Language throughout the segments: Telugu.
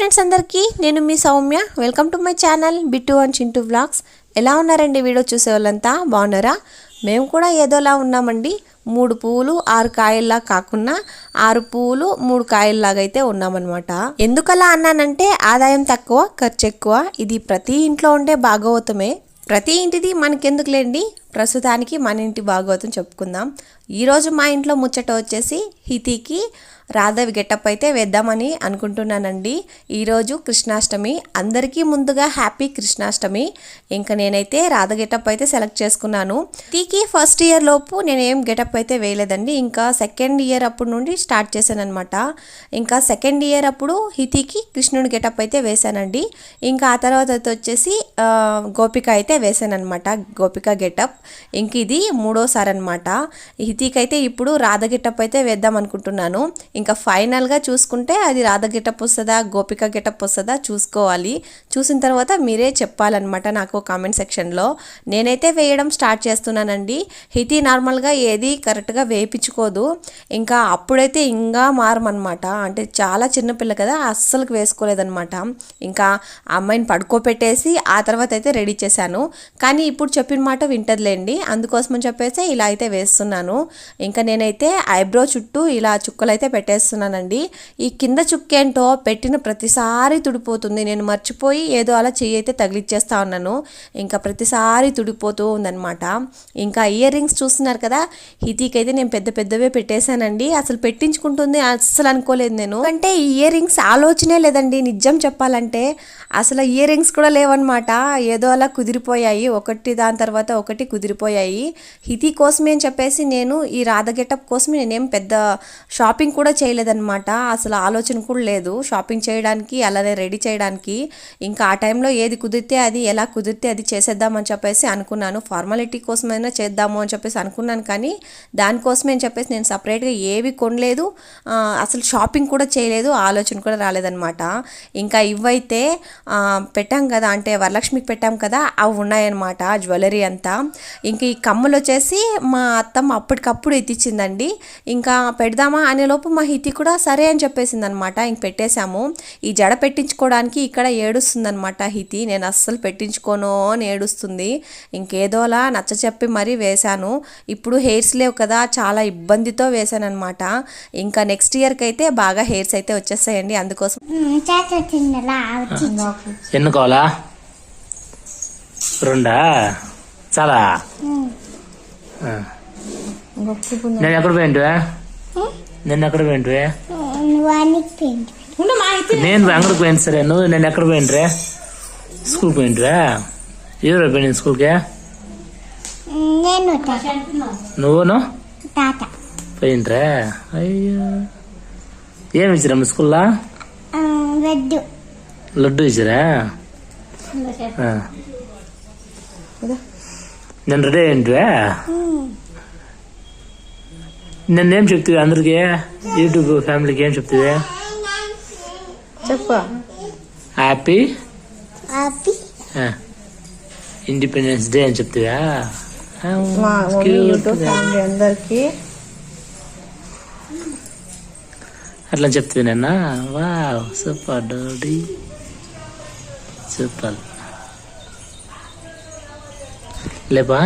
ఫ్రెండ్స్ అందరికీ నేను మీ Soumya. Welcome to my channel Bittu and Chintu vlogs ఎలా ఉన్నారండి వీడియో చూసే వాళ్ళంతా బాగున్నారా? మేము కూడా ఏదోలా ఉన్నామండి. మూడు పువ్వులు ఆరు కాయల్లా కాకుండా ఆరు పువ్వులు మూడు కాయల్లాగా అయితే ఉన్నామన్నమాట. ఎందుకలా అన్నానంటే ఆదాయం తక్కువ ఖర్చు ఎక్కువ ఇది ప్రతి ఇంట్లో ఉండే భాగవతమే. ప్రతి ఇంటిది మనకెందుకులేండి? ప్రస్తుతానికి మన ఇంటి భాగవతం చెప్పుకుందాం. ఈరోజు మా ఇంట్లో ముచ్చట వచ్చేసి హితికి రాధవి గెటప్ అయితే వేద్దామని అనుకుంటున్నానండి. ఈరోజు కృష్ణాష్టమి. అందరికీ ముందుగా హ్యాపీ కృష్ణాష్టమి. ఇంకా నేనైతే రాధ గెటప్ అయితే సెలెక్ట్ చేసుకున్నాను. హితికి ఫస్ట్ ఇయర్ లోపు నేను ఏం గెటప్ అయితే వేయలేదండి. ఇంకా సెకండ్ ఇయర్ అప్పుడు నుండి స్టార్ట్ చేశాను అనమాట ఇంకా సెకండ్ ఇయర్ అప్పుడు హితికి కృష్ణుడి గెటప్ అయితే వేశానండి. ఇంకా ఆ తర్వాత వచ్చేసి గోపిక అయితే వేశాను అనమాట గోపిక గెటప్. ఇంక ఇది మూడోసారి అనమాట హితికి అయితే ఇప్పుడు రాధ గెటప్ అయితే వేద్దాం అనుకుంటున్నాను. ఇంకా ఫైనల్గా చూసుకుంటే అది రాధ గెటప్ వస్తుందా గోపిక గెటప్ వస్తుందా చూసుకోవాలి. చూసిన తర్వాత మీరే చెప్పాలన్నమాట నాకు కామెంట్ సెక్షన్లో. నేనైతే వేయడం స్టార్ట్ చేస్తున్నానండి. హితి నార్మల్గా ఏది కరెక్ట్గా వేయించుకోదు. ఇంకా అప్పుడైతే ఇంకా మారమన్నమాట. అంటే చాలా చిన్నపిల్ల కదా అస్సలు వేసుకోలేదనమాట ఇంకా అమ్మాయిని పడుకోపెట్టేసి ఆ తర్వాత అయితే రెడీ చేశాను. కానీ ఇప్పుడు చెప్పిన మాట వింటదిలేండి అందుకోసమని చెప్పేసి ఇలా అయితే వేస్తున్నాను. ఇంకా నేనైతే ఐబ్రో చుట్టూ ఇలా చుక్కలు అయితే పెట్టేస్తున్నానండి. ఈ కింద చుక్కేంటో పెట్టిన ప్రతిసారి తుడిపోతుంది. నేను మర్చిపోయి ఏదో అలా చెయ్యి అయితే తగిలిచ్చేస్తా ఉన్నాను. ఇంకా ప్రతిసారి తుడిపోతూ ఉందన్నమాట. ఇంకా ఇయర్ రింగ్స్ చూస్తున్నారు కదా హితీకి అయితే నేను పెద్ద పెద్దవే పెట్టేశానండి. అసలు పెట్టించుకుంటుంది అస్సలు అనుకోలేదు నేను. అంటే ఈ ఇయర్ రింగ్స్ ఆలోచనే లేదండి. నిజం చెప్పాలంటే అసలు ఇయర్ రింగ్స్ కూడా లేవన్నమాట. ఏదో అలా కుదిరిపోయాయి. ఒకటి దాని తర్వాత ఒకటి కుదిరిపోయాయి హితి కోసమే అని చెప్పేసి నేను ఈ రాధ గెటప్ కోసమే నేనేం పెద్ద షాపింగ్ కూడా చేయలేదన్నమాట. అసలు ఆలోచన కూడా లేదు. షాపింగ్ చేయడానికి అలానే రెడీ చేయడానికి. ఇంకా ఆ టైంలో ఏది కుదిరితే అది ఎలా కుదిరితే అది చేసేద్దామని చెప్పేసి అనుకున్నాను. ఫార్మాలిటీ కోసమైనా చేద్దాము అని చెప్పేసి అనుకున్నాను కానీ దానికోసమే అని చెప్పేసి నేను సపరేట్గా ఏవి కొనలేదు. అసలు షాపింగ్ కూడా చేయలేదు. ఆలోచన కూడా రాలేదన్నమాట. ఇంకా ఇవైతే పెట్టాం కదా అంటే వరలక్ష్మికి పెట్టాం కదా అవి ఉన్నాయన్నమాట జ్యువెలరీ అంతా. ఇంక ఈ కమ్మలు వచ్చేసి మా అత్తమ్మ అప్పటికప్పుడు ఎత్తిచ్చిందండి. ఇంకా పెడదామా అనే లోపు మా హితి కూడా సరే అని చెప్పేసింది అనమాట ఇంక పెట్టేశాము. ఈ జడ పెట్టించుకోవడానికి ఇక్కడ ఏడుస్తుందనమాట హితి. నేను అస్సలు పెట్టించుకోను అని ఏడుస్తుంది. ఇంకేదోలా నచ్చ చెప్పి మరీ వేశాను. ఇప్పుడు హెయిర్స్ లేవు కదా చాలా ఇబ్బందితో వేశాను అనమాట ఇంకా నెక్స్ట్ ఇయర్కి అయితే బాగా హెయిర్స్ అయితే వచ్చేస్తాయండి. అందుకోసం చేత తిన్నలా వచ్చి. ఎన్ని కావాలా రెండా? చాలా. నేను ఎక్కడ పోయింటివే నేను ఎక్కడ పెయింట్ నేను అంగడికి పోయింది సరే నువ్వు నేను ఎక్కడ పోయింట్రే స్కూల్ పోయింటివా ఎవరు పోయింది స్కూల్కి నువ్వును తాత పోయింట్రా అయ్యో ఏమి ఇచ్చిరమ్మ స్కూల్లో లడ్డు ఇచ్చిరా. నేను రెడీ అయ్యింటివా నిన్నేం చెప్తివి అందరికి యూట్యూబ్ ఫ్యామిలీకి ఏం చెప్తివి చెప్పు. హ్యాపీ హ్యాపీ ఇండిపెండెన్స్ డే అని చెప్తివా మా మమ్మీ యూట్యూబ్ ఫ్యామిలీ అందరికీ అట్లా చెప్తివి నిన్న వా సూపర్ డాడీ సూపర్ లేపా?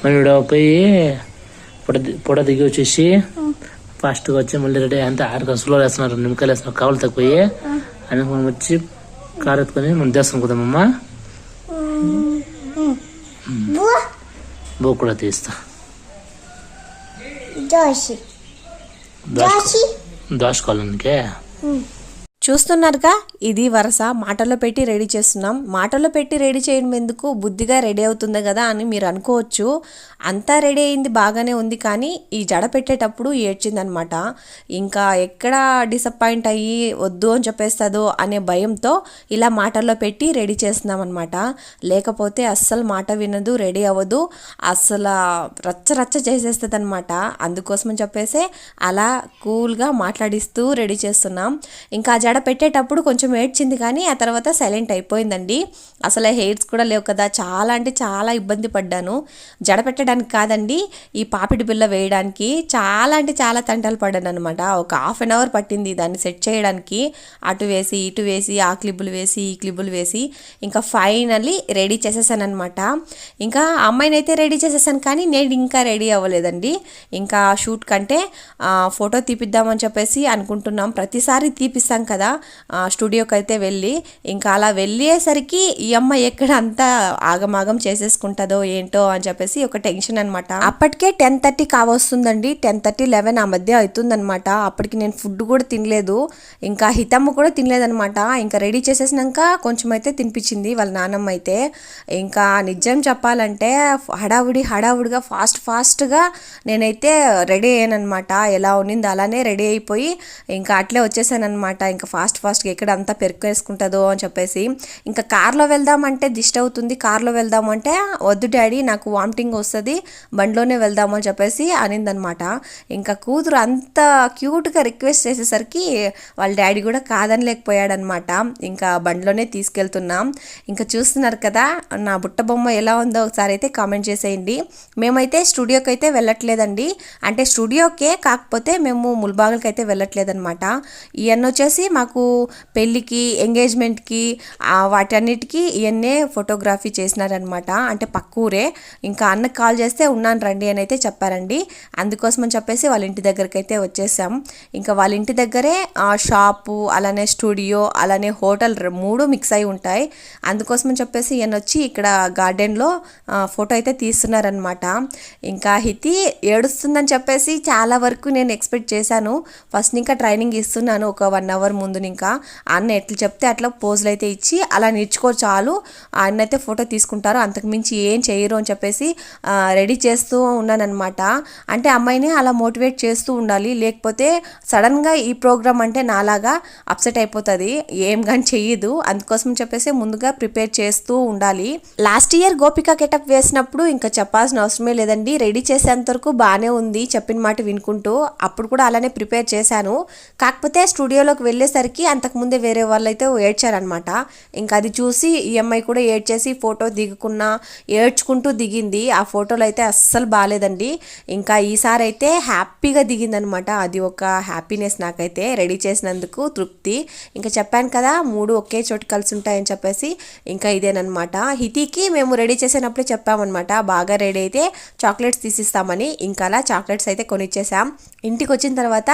మనం ఇక్కడ పోయి పొడ పొడ దిగి వచ్చేసి ఫాస్ట్గా వచ్చి మళ్ళీ రెడీ అంతా ఆరు స్లో వేస్తున్నారు నిమ్మకాయలు వేస్తున్నారు కావాలి తక్కుపోయి అని మనం వచ్చి కారు ఎత్తుకొని మనం దేశం కుదామమ్మా బు బో కూడా తీస్తా. జోషి. దోష కాలనీకే? చూస్తున్నారుగా? ఇది వరుస. మాటలో పెట్టి రెడీ చేస్తున్నాం. మాటలో పెట్టి రెడీ చేయడం ఎందుకు బుద్ధిగా రెడీ అవుతుంది కదా అని మీరు అనుకోవచ్చు. అంతా రెడీ అయింది బాగానే ఉంది కానీ ఈ జడ పెట్టేటప్పుడు ఏడ్చిందనమాట. ఇంకా ఎక్కడ డిసప్పాయింట్ అయ్యి వద్దు అని చెప్పేస్తుందో అనే భయంతో ఇలా మాటల్లో పెట్టి రెడీ చేస్తున్నాం అనమాట లేకపోతే అస్సలు మాట వినదు రెడీ అవ్వదు. అస్సలు రచ్చ రచ్చ చేసేస్తుంది అనమాట అందుకోసం చెప్పేసి అలా కూల్గా మాట్లాడిస్తూ రెడీ చేస్తున్నాం. ఇంకా జడ పెట్టేటప్పుడు కొంచెం ఏడ్చింది కానీ ఆ తర్వాత సైలెంట్ అయిపోయిందండి. అసలు హెయిర్స్ కూడా లేవు కదా. చాలా అంటే చాలా ఇబ్బంది పడ్డాను. జడ పెట్టడానికి కాదండి ఈ పాపిడి బిల్ల వేయడానికి చాలా అంటే చాలా తంటలు పడ్డాను అనమాట ఒక హాఫ్ అన్ అవర్ పట్టింది దాన్ని సెట్ చేయడానికి. అటు వేసి ఇటు వేసి ఆ క్లిబ్బులు వేసి ఈ క్లిబ్బులు వేసి ఇంకా ఫైనల్లీ రెడీ చేసేసాను అనమాట ఇంకా అమ్మాయిని అయితే రెడీ చేసేసాను కానీ నేను ఇంకా రెడీ అవ్వలేదండి. ఇంకా షూట్ కంటే ఫోటో తీపిద్దామని చెప్పేసి అనుకుంటున్నాం. ప్రతిసారి తీపిస్తాం కదా. కదా స్టూడియోకి అయితే వెళ్ళి ఇంకా అలా వెళ్ళేసరికి ఈ అమ్మాయి ఎక్కడ అంతా ఆగమాగం చేసేసుకుంటుందో ఏంటో అని చెప్పేసి ఒక టెన్షన్ అనమాట అప్పటికే టెన్ థర్టీ కావస్తుందండి. టెన్ థర్టీ లెవెన్ ఆ మధ్య అవుతుందన్నమాట. అప్పటికి నేను ఫుడ్ కూడా తినలేదు. ఇంకా హితమ్మ కూడా తినలేదనమాట ఇంకా రెడీ చేసేసినాక కొంచెం అయితే తినిపించింది వాళ్ళ నాన్నమ్మ అయితే. ఇంకా నిజం చెప్పాలంటే హడావుడి హడావుడిగా ఫాస్ట్ ఫాస్ట్గా నేనైతే రెడీ అయ్యానమాట ఎలా ఉన్నింది అలానే రెడీ అయిపోయి ఇంకా అట్లే వచ్చేసానమాట ఇంకా ఫాస్ట్ ఫాస్ట్గా ఎక్కడ అంతా పెరుకేసుకుంటుందో అని చెప్పేసి ఇంకా కార్లో వెళ్దామంటే దిష్ట అవుతుంది. కార్లో వెళ్దామంటే వద్దు డాడీ నాకు వామిటింగ్ వస్తుంది బండిలోనే వెళ్దాము అని చెప్పేసి అనిందనమాట. ఇంకా కూతురు అంత క్యూట్గా రిక్వెస్ట్ చేసేసరికి వాళ్ళ డాడీ కూడా కాదనలేకపోయాడనమాట. ఇంకా బండిలోనే తీసుకెళ్తున్నాం. ఇంకా చూస్తున్నారు కదా నా బుట్ట బొమ్మ ఎలా ఉందో ఒకసారి అయితే కామెంట్ చేసేయండి. మేమైతే స్టూడియోకి అయితే వెళ్ళట్లేదండి. అంటే స్టూడియోకే కాకపోతే మేము ముల్బాగులకి అయితే వెళ్ళట్లేదనమాట. ఇవన్నీ వచ్చేసి నాకు పెళ్ళికి ఎంగేజ్మెంట్కి వాటన్నిటికీ ఇవన్నీ ఫోటోగ్రఫీ చేసినారనమాట అంటే పక్కూరే. ఇంకా అన్నకు కాల్ చేస్తే ఉన్నాను రండి అని అయితే చెప్పారండి. అందుకోసం అని చెప్పేసి వాళ్ళ ఇంటి దగ్గరికి అయితే వచ్చేసాం. ఇంకా వాళ్ళ ఇంటి దగ్గరే షాపు అలానే స్టూడియో అలానే హోటల్ మూడు మిక్స్ అయి ఉంటాయి. అందుకోసం అని చెప్పేసి ఈయన వచ్చి ఇక్కడ గార్డెన్లో ఫోటో అయితే తీస్తున్నారనమాట ఇంకా హితి ఏడుస్తుందని చెప్పేసి చాలా వరకు నేను ఎక్స్పెక్ట్ చేశాను. ఫస్ట్ ఇంకా ట్రైనింగ్ ఇస్తున్నాను. ఒక వన్ అవర్ ముందు ఇంకా అన్న ఎట్లా చెప్తే అట్లా పోజులు అయితే ఇచ్చి అలా నేర్చుకో చాలు. ఆయన అయితే ఫోటో తీసుకుంటారు. అంతకుమించి ఏం చేయరు అని చెప్పేసి రెడీ చేస్తూ ఉన్నానమాట అంటే అమ్మాయిని అలా మోటివేట్ చేస్తూ ఉండాలి. లేకపోతే సడన్గా ఈ ప్రోగ్రామ్ అంటే నాలాగా అప్సెట్ అయిపోతుంది. ఏం కానీ చెయ్యదు. అందుకోసం చెప్పేసి ముందుగా ప్రిపేర్ చేస్తూ ఉండాలి. లాస్ట్ ఇయర్ గోపిక గెటప్ వేసినప్పుడు ఇంకా చెప్పాల్సిన అవసరమే లేదండి. రెడీ చేసేంత వరకు బాగానే ఉంది చెప్పిన మాట వినుకుంటూ. అప్పుడు కూడా అలానే ప్రిపేర్ చేశాను. కాకపోతే స్టూడియోలోకి వెళ్ళేసరికి అంతకుముందే వేరే వాళ్ళు అయితే ఏడ్చారనమాట ఇంకా అది చూసి ఈ అమ్మాయి కూడా ఏడ్చేసి ఫోటో దిగుకున్నా ఏడ్చుకుంటూ దిగింది. ఆ ఫోటోలు అయితే అస్సలు బాగాలేదండి ఇంకా ఈసారి అయితే హ్యాపీగా దిగిందనమాట అది ఒక హ్యాపీనెస్ నాకైతే రెడీ చేసినందుకు తృప్తి. ఇంకా చెప్పాను కదా మూడు ఒకే చోటు కలిసి ఉంటాయని చెప్పేసి ఇంకా ఇదేనమాట హితికి మేము రెడీ చేసినప్పుడే చెప్పామన్నమాట. బాగా రెడీ అయితే చాక్లెట్స్ తీసిస్తామని. ఇంకా అలా చాక్లెట్స్ అయితే కొనిచ్చేసాం. ఇంటికి వచ్చిన తర్వాత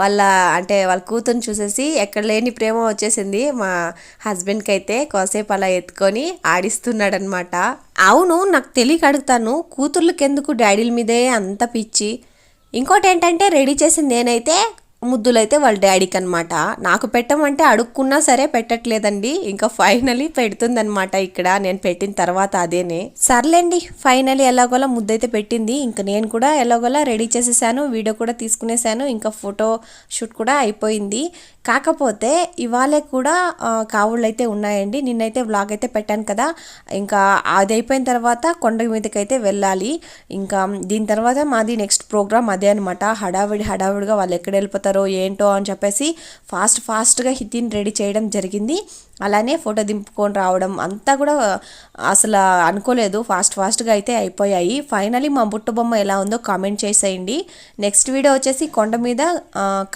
వాళ్ళ అంటే వాళ్ళ కూతురుని చూసేసి ఎక్కడ లేని ప్రేమ వచ్చేసింది. మా హస్బెండ్కి అయితే కాసేపు అలా ఎత్తుకొని ఆడిస్తున్నాడనమాట అవును నాకు తెలియక అడుగుతాను. కూతుర్లకి ఎందుకు డాడీల మీదే అంత పిచ్చి? ఇంకోటి ఏంటంటే రెడీ చేసింది నేనైతే ముద్దులైతే వాళ్ళ డాడీకి అనమాట నాకు పెట్టమంటే అడుక్కున్నా సరే పెట్టట్లేదండి. ఇంకా ఫైనలీ పెడుతుందనమాట ఇక్కడ. నేను పెట్టిన తర్వాత అదేనే. సర్లేండి ఫైనలీ ఎలాగోలా ముద్దైతే పెట్టింది. ఇంకా నేను కూడా ఎలాగోలా రెడీ చేసేసాను. వీడియో కూడా తీసుకునేసాను. ఇంకా ఫోటో షూట్ కూడా అయిపోయింది. కాకపోతే ఇవాళ కూడా కావుళ్ళు అయితే ఉన్నాయండి. నిన్నైతే వ్లాగ్ అయితే పెట్టాను కదా. ఇంకా అది అయిపోయిన తర్వాత కొండ మీదకైతే అయితే వెళ్ళాలి. ఇంకా దీని తర్వాత మాది నెక్స్ట్ ప్రోగ్రామ్ అదే అనమాట హడావిడి హడావిడిగా వాళ్ళు ఎక్కడ వెళ్ళిపోతారో ఏంటో అని చెప్పేసి ఫాస్ట్ ఫాస్ట్గా హితిని రెడీ చేయడం జరిగింది. అలానే ఫోటో దింపుకొని రావడం అంతా కూడా అసలు అనుకోలేదు. ఫాస్ట్ ఫాస్ట్గా అయితే అయిపోయాయి. ఫైనలీ మా బుట్ట బొమ్మ ఎలా ఉందో కామెంట్ చేసేయండి. నెక్స్ట్ వీడియో వచ్చేసి కొండ మీద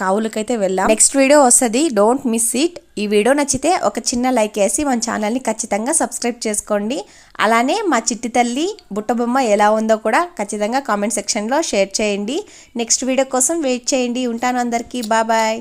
కావులకైతే వెళ్ళాం నెక్స్ట్ వీడియో వస్తుంది. డోంట్ మిస్ ఇట్ ఈ వీడియో నచ్చితే ఒక చిన్న లైక్ వేసి మన ఛానల్ని ఖచ్చితంగా సబ్స్క్రైబ్ చేసుకోండి. అలానే మా చిట్టి తల్లి బుట్ట బొమ్మ ఎలా ఉందో కూడా ఖచ్చితంగా కామెంట్ సెక్షన్లో షేర్ చేయండి. నెక్స్ట్ వీడియో కోసం వెయిట్ చేయండి. ఉంటాను అందరికీ. బాబాయ్